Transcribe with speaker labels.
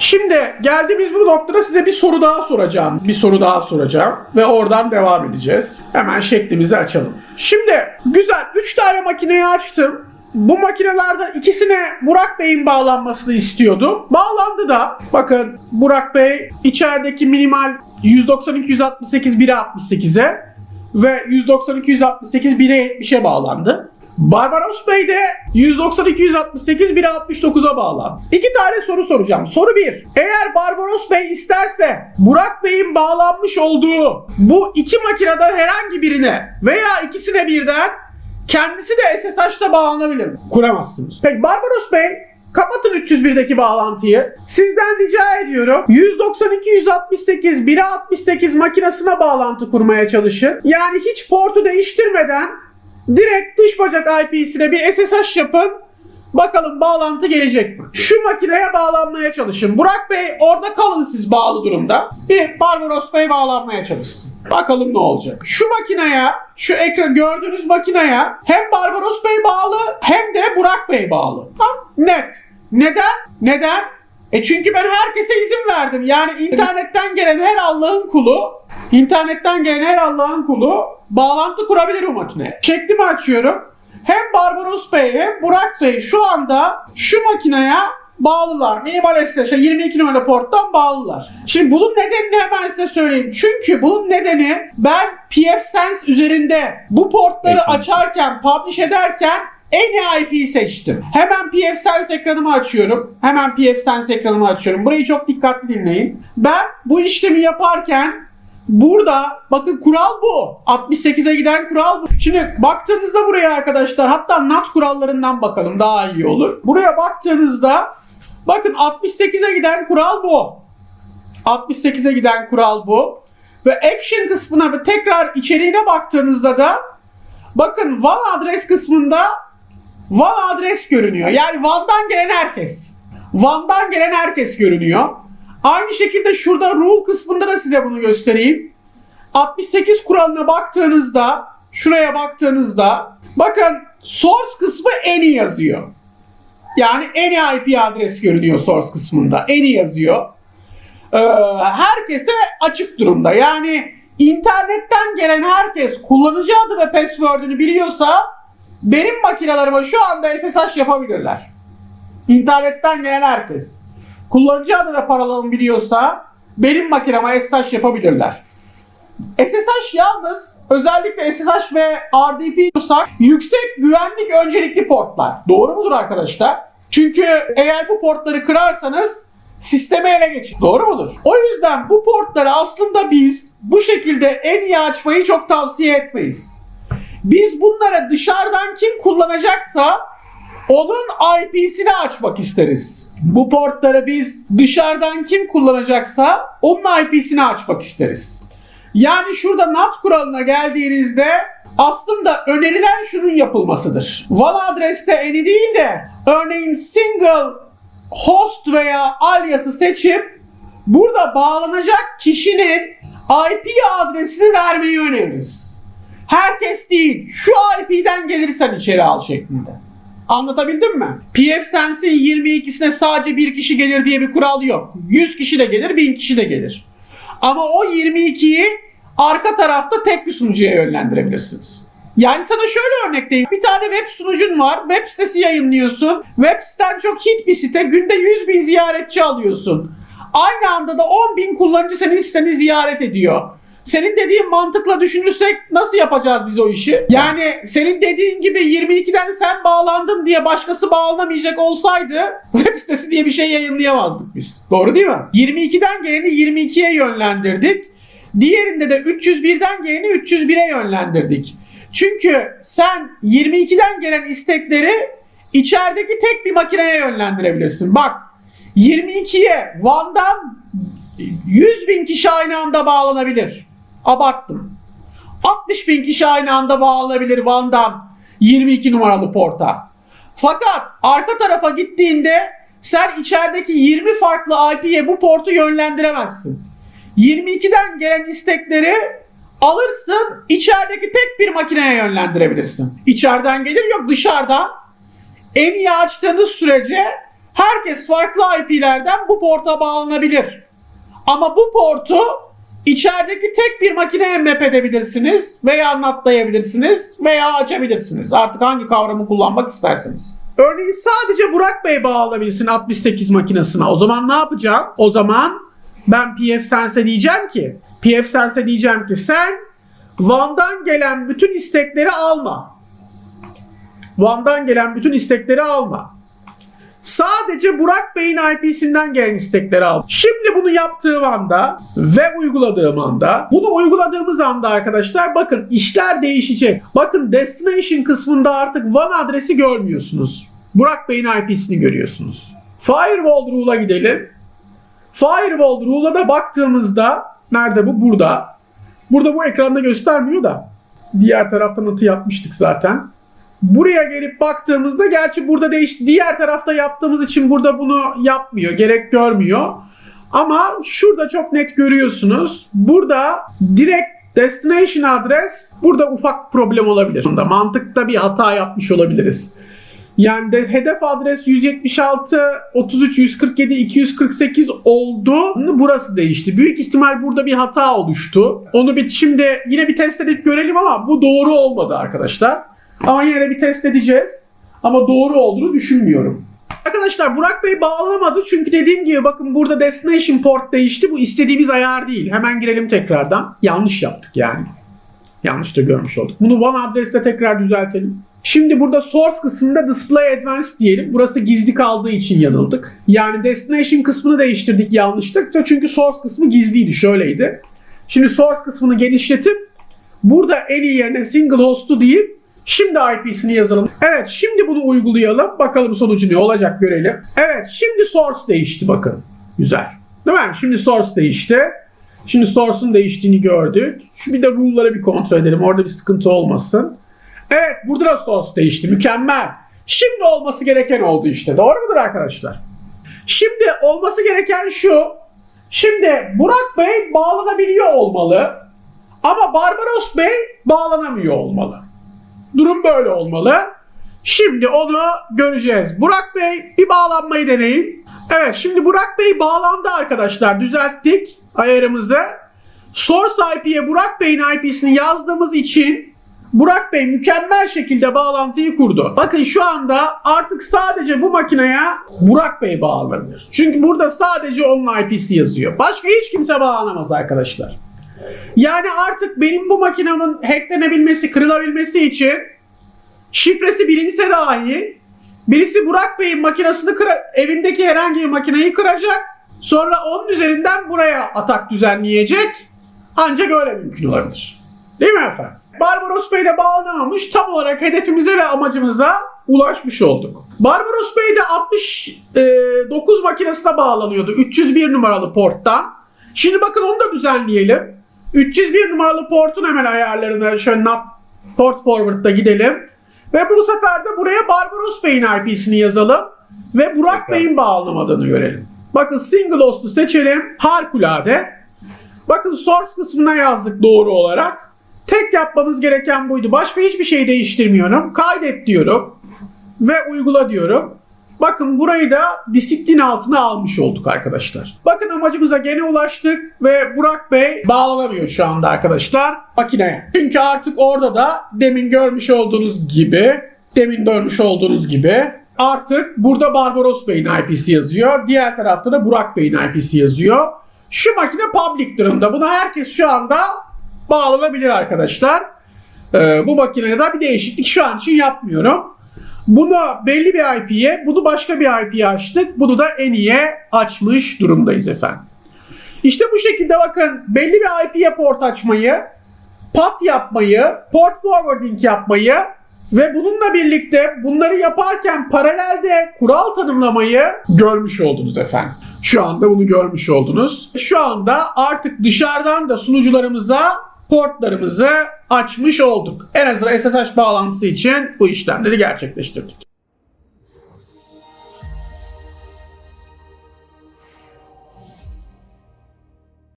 Speaker 1: Şimdi geldiğimiz bu noktada size bir soru daha soracağım. Bir soru daha soracağım ve oradan devam edeceğiz. Hemen şeklimizi açalım. Şimdi güzel 3 tane makineyi açtım. Bu makinelerden ikisine Burak Bey'in bağlanmasını istiyordum. Bağlandı da. Bakın Burak Bey içerideki minimal 192.168 1'e 68'e ve 192.168 1'e 70'e bağlandı. Barbaros Bey de 192.168 1'e 69'a bağlandı. İki tane soru soracağım. Soru 1. Eğer Barbaros Bey isterse Burak Bey'in bağlanmış olduğu bu iki makineden herhangi birine veya ikisine birden kendisi de SSH'da bağlanabilir mi? Kuramazsınız. Peki Barbaros Bey Kapatın 301'deki bağlantıyı. Sizden rica ediyorum. 192.168 1'e 68 makinesine bağlantı kurmaya çalışın. Yani hiç portu değiştirmeden direkt dış bacak IP'sine bir SSH yapın. Bakalım bağlantı gelecek mi? Şu makineye bağlanmaya çalışın. Burak Bey orada kalın siz bağlı durumda. Bir Barbaros Bey bağlanmaya çalışsın. Bakalım ne olacak. Şu makineye, şu ekran gördüğünüz makineye hem Barbaros Bey bağlı hem de Burak Bey bağlı. Tamam net. Neden? Neden? E çünkü ben herkese izin verdim. Yani internetten gelen her Allah'ın kulu, internetten gelen her Allah'ın kulu bağlantı kurabilir bu makine. Şeklimi açıyorum. Hem Barbaros Bey hem Burak Bey şu anda şu makineye bağlılar. Minimal SSH'a 22 numaralı porttan bağlılar. Şimdi bunun nedenini hemen size söyleyeyim. Çünkü bunun nedeni ben PFSense üzerinde bu portları açarken, publish ederken en iyi seçtim. Hemen PFSense ekranımı açıyorum. Hemen PFSense ekranımı açıyorum. Burayı çok dikkatli dinleyin. Ben bu işlemi yaparken Burada bakın kural bu. 68'e giden kural bu. Şimdi baktığınızda buraya arkadaşlar hatta NAT kurallarından bakalım daha iyi olur. Buraya baktığınızda bakın 68'e giden kural bu. 68'e giden kural bu. Ve action kısmına ve tekrar içeriğine baktığınızda da bakın WAN adres kısmında WAN adres görünüyor. Yani WAN'dan gelen herkes. WAN'dan gelen herkes görünüyor. Aynı şekilde şurada rule kısmında da size bunu göstereyim. 68 kuralına baktığınızda, şuraya baktığınızda bakın source kısmı any yazıyor. Yani any IP adres görünüyor source kısmında. Any yazıyor. Ee, herkese açık durumda. Yani internetten gelen herkes kullanıcı adı ve password'ünü biliyorsa benim makinelerime şu anda SSH yapabilirler. İnternetten gelen herkes. Kullanıcı adı ve parolamı biliyorsa benim makineme SSH yapabilirler. SSH yalnız özellikle SSH ve RDP diyorsak yüksek güvenlik öncelikli portlar. Doğru mudur arkadaşlar? Çünkü eğer bu portları kırarsanız sisteme ele geçin. Doğru mudur? O yüzden bu portları aslında biz bu şekilde en iyi açmayı çok tavsiye etmeyiz. Biz bunlara dışarıdan kim kullanacaksa onun IP'sini açmak isteriz. Bu portları biz dışarıdan kim kullanacaksa onun IP'sini açmak isteriz. Yani şurada NAT kuralına geldiğinizde aslında önerilen şunun yapılmasıdır. WAN adreste eni değil de örneğin single host veya alias'ı seçip burada bağlanacak kişinin IP adresini vermeyi öneririz. Herkes değil, şu IP'den gelirsen içeri al şeklinde. Anlatabildim mi? PFSense'in 22'sine sadece bir kişi gelir diye bir kural yok. 100 kişi de gelir, 1000 kişi de gelir. Ama o 22'yi arka tarafta tek bir sunucuya yönlendirebilirsiniz. Yani sana şöyle örnekleyeyim. Bir tane web sunucun var. Web sitesi yayınlıyorsun. Web siten çok hit bir site. Günde 100 bin ziyaretçi alıyorsun. Aynı anda da 10 bin kullanıcı senin siteni ziyaret ediyor. Senin dediğin mantıkla düşünürsek nasıl yapacağız biz o işi? Yani senin dediğin gibi 22'den sen bağlandın diye başkası bağlanamayacak olsaydı web sitesi diye bir şey yayınlayamazdık biz. Doğru değil mi? 22'den geleni 22'ye yönlendirdik. Diğerinde de 301'den geleni 301'e yönlendirdik. Çünkü sen 22'den gelen istekleri içerideki tek bir makineye yönlendirebilirsin. Bak 22'ye WAN'dan 100 bin kişi aynı anda bağlanabilir. Abarttım. 60 bin kişi aynı anda bağlanabilir WAN'dan 22 numaralı porta. Fakat arka tarafa gittiğinde sen içerideki 20 farklı IP'ye bu portu yönlendiremezsin. 22'den gelen istekleri alırsın içerideki tek bir makineye yönlendirebilirsin. İçeriden gelir yok dışarıdan en iyi açtığınız sürece Herkes farklı IP'lerden bu porta bağlanabilir. Ama bu portu içerideki tek bir makineye map edebilirsiniz veya anlatlayabilirsiniz veya açabilirsiniz. Artık hangi kavramı kullanmak isterseniz. Örneğin sadece Burak Bey bağlayabilsin 68 makinesine. O zaman ne yapacağım? O zaman ben PF Sense diyeceğim ki PF Sense diyeceğim ki sen Van'dan gelen bütün istekleri alma. Van'dan gelen bütün istekleri alma. Sadece Burak Bey'in IP'sinden gelen istekleri al. Şimdi bunu yaptığım anda ve uyguladığım anda, bunu uyguladığımız anda arkadaşlar bakın işler değişecek. Bakın destination kısmında artık WAN adresi görmüyorsunuz. Burak Bey'in IP'sini görüyorsunuz. Firewall rule'a gidelim. Firewall rule'a da baktığımızda nerede bu? Burada. Burada bu ekranda göstermiyor da. Diğer taraftan atı yapmıştık zaten. Buraya gelip baktığımızda gerçi burada değiş diğer tarafta yaptığımız için burada bunu yapmıyor. Gerek görmüyor. Ama şurada çok net görüyorsunuz. Burada direkt destination adres burada ufak problem olabilir. Bunda mantıkta bir hata yapmış olabiliriz. Yani de hedef adres 176 33 147 248 oldu. Burası değişti. Büyük ihtimal burada bir hata oluştu. Onu bir şimdi yine bir test edip görelim ama bu doğru olmadı arkadaşlar. Ama yine de bir test edeceğiz. Ama doğru olduğunu düşünmüyorum. Arkadaşlar Burak Bey bağlamadı çünkü dediğim gibi bakın burada destination port değişti. Bu istediğimiz ayar değil. Hemen girelim tekrardan. Yanlış yaptık yani. Yanlış da görmüş olduk. Bunu one adreste tekrar düzeltelim. Şimdi burada source kısmında display advanced diyelim. Burası gizli kaldığı için yanıldık. Yani destination kısmını değiştirdik yanlışlıkla. Çünkü source kısmı gizliydi. Şöyleydi. Şimdi source kısmını genişletip burada en iyi yerine single host'u deyip Şimdi IP'sini yazalım. Evet şimdi bunu uygulayalım. Bakalım sonucu ne olacak görelim. Evet şimdi source değişti bakın. Güzel. Değil mi? Şimdi source değişti. Şimdi source'un değiştiğini gördük. Şu bir de rule'ları bir kontrol edelim. Orada bir sıkıntı olmasın. Evet burada da source değişti. Mükemmel. Şimdi olması gereken oldu işte. Doğru mudur arkadaşlar? Şimdi olması gereken şu. Şimdi Burak Bey bağlanabiliyor olmalı. Ama Barbaros Bey bağlanamıyor olmalı. Durum böyle olmalı. Şimdi onu göreceğiz. Burak Bey bir bağlanmayı deneyin. Evet şimdi Burak Bey bağlandı arkadaşlar. Düzelttik ayarımızı. Source IP'ye Burak Bey'in IP'sini yazdığımız için Burak Bey mükemmel şekilde bağlantıyı kurdu. Bakın şu anda artık sadece bu makineye Burak Bey bağlanır. Çünkü burada sadece onun IP'si yazıyor. Başka hiç kimse bağlanamaz arkadaşlar. Yani artık benim bu makinemin hacklenebilmesi, kırılabilmesi için şifresi bilinse dahi birisi Burak Bey'in makinesini kıra- evindeki herhangi bir makineyi kıracak. Sonra onun üzerinden buraya atak düzenleyecek. Ancak öyle mümkün olabilir. Değil mi efendim? Barbaros Bey de bağlanamamış. Tam olarak hedefimize ve amacımıza ulaşmış olduk. Barbaros Bey de 69 makinesine bağlanıyordu. 301 numaralı porttan. Şimdi bakın onu da düzenleyelim. 301 numaralı portun hemen ayarlarına şöyle not port forward'da gidelim. Ve bu sefer de buraya Barbaros Bey'in IP'sini yazalım. Ve Burak. Bey'in bağlamadığını görelim. Bakın single host'u seçelim. Harikulade. Bakın source kısmına yazdık doğru olarak. Tek yapmamız gereken buydu. Başka hiçbir şey değiştirmiyorum. Kaydet diyorum. Ve uygula diyorum. Bakın burayı da disiplin altına almış olduk arkadaşlar. Bakın amacımıza gene ulaştık ve Burak Bey bağlanamıyor şu anda arkadaşlar makineye. Çünkü artık orada da demin görmüş olduğunuz gibi, demin görmüş olduğunuz gibi artık burada Barbaros Bey'in IP'si yazıyor. Diğer tarafta da Burak Bey'in IP'si yazıyor. Şu makine public durumda. Buna herkes şu anda bağlanabilir arkadaşlar. Ee, bu makinede bir değişiklik şu an için yapmıyorum. Bunu belli bir IP'ye, bunu başka bir IP'ye açtık. Bunu da en iyiye açmış durumdayız efendim. İşte bu şekilde bakın belli bir IP'ye port açmayı, pat yapmayı, port forwarding yapmayı ve bununla birlikte bunları yaparken paralelde kural tanımlamayı görmüş oldunuz efendim. Şu anda bunu görmüş oldunuz. Şu anda artık dışarıdan da sunucularımıza portlarımızı açmış olduk. En azından SSH bağlantısı için bu işlemleri gerçekleştirdik.